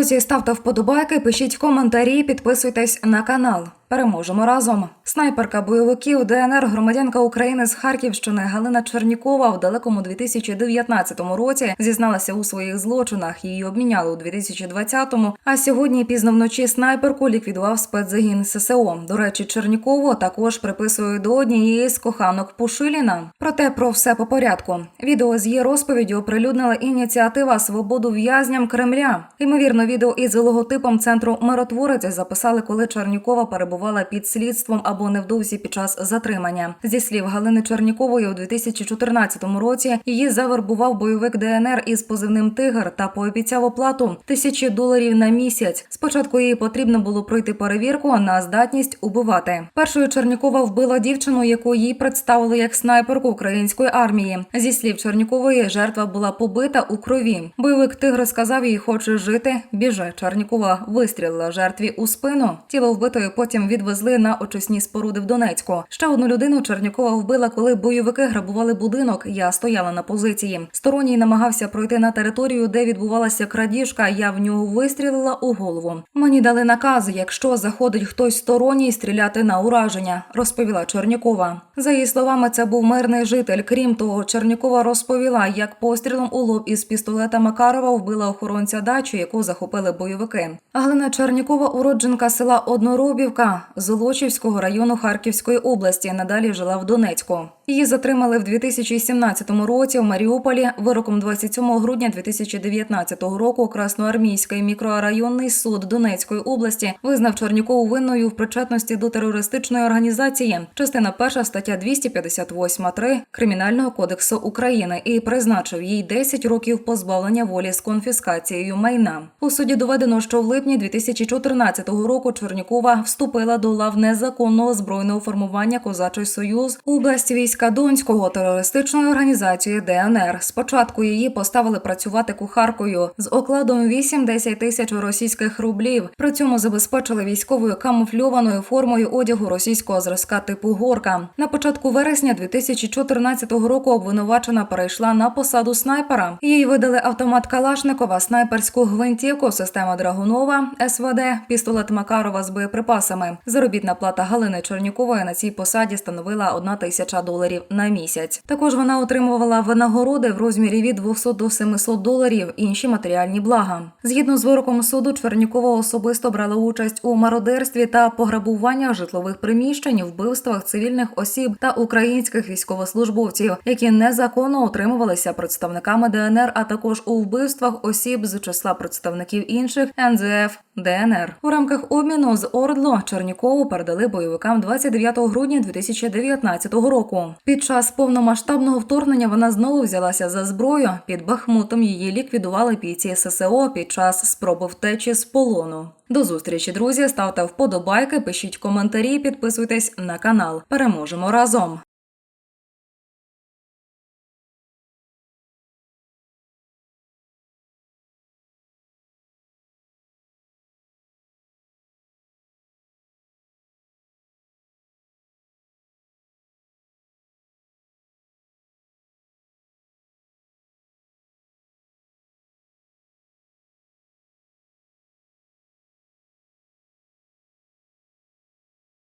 Друзі, ставте вподобайки, пишіть коментарі, підписуйтесь на канал. Переможемо разом. Снайперка бойовиків ДНР, громадянка України з Харківщини Галина Чернікова в далекому 2019 році зізналася у своїх злочинах. Її обміняли у 2020-му, А сьогодні пізно вночі снайперку ліквідував спецзагін ССО. До речі, Чернікову також приписують до однієї з коханок Пушиліна. Проте про все по порядку. Відео з її розповіддю оприлюднила ініціатива Свободу в'язням Кремля. Ймовірно, відео із логотипом центру миротворець записали, коли Чернікова перебувала під слідством або невдовзі під час затримання. Зі слів Галини Чернікової, у 2014 році її завербував бойовик ДНР із позивним Тигр та пообіцяв оплату тисячі доларів на місяць. Спочатку їй потрібно було пройти перевірку на здатність убивати. Першою Чернікова вбила дівчину, яку їй представили як снайперку української армії. Зі слів Чернікової, жертва була побита у крові. Бойовик Тигр сказав їй, хочеш жити, біжи. Чернікова вистрілила жертві у спину. Тіло вбитої потім відвезли на очисні споруди в Донецьку. Ще одну людину Чернікова вбила, коли бойовики грабували будинок. Я стояла на позиції. Сторонній намагався пройти на територію, де відбувалася крадіжка. Я в нього вистрілила у голову. Мені дали наказ, якщо заходить хтось сторонній, стріляти на ураження, розповіла Чернікова. За її словами, це був мирний житель. Крім того, Чернікова розповіла, як пострілом у лоб із пістолета Макарова вбила охоронця дачу, яку захопили бойовики. Галина Чернікова, уродженка села Одноробівка Золочівського району Харківської області. Надалі жила в Донецьку. Її затримали в 2017 році в Маріуполі. Вироком 27 грудня 2019 року Красноармійський мікрорайонний суд Донецької області визнав Чернікову винною в причетності до терористичної організації. Частина перша стаття 258.3 Кримінального кодексу України і призначив їй 10 років позбавлення волі з конфіскацією майна. У суді доведено, що в липні 2014 року Чернікова вступила до лав незаконного збройного формування Козачий Союз у області війська Донського терористичної організації ДНР. Спочатку її поставили працювати кухаркою з окладом 8-10 тисяч російських рублів. При цьому забезпечили військовою камуфльованою формою одягу російського зразка типу горка. На початку вересня 2014 року обвинувачена перейшла на посаду снайпера. Їй видали автомат Калашникова, снайперську гвинтівку, систему Драгунова, СВД, пістолет Макарова з боєприпасами. Заробітна плата Галини Чернікової на цій посаді становила 1 тисяча доларів на місяць. Також вона отримувала винагороди в розмірі від 200 до 700 доларів, інші матеріальні блага. Згідно з вироком суду, Чернікова особисто брала участь у мародерстві та пограбуваннях житлових приміщень, вбивствах цивільних осіб та українських військовослужбовців, які незаконно отримувалися представниками ДНР, а також у вбивствах осіб з числа представників інших НЗФ ДНР. У рамках обміну з Ордло Чернікову передали бойовикам 29 грудня 2019 року. Під час повномасштабного вторгнення вона знову взялася за зброю. Під Бахмутом її ліквідували бійці ССО під час спроби втечі з полону. До зустрічі, друзі. Ставте вподобайки, пишіть коментарі, підписуйтесь на канал. Переможемо разом.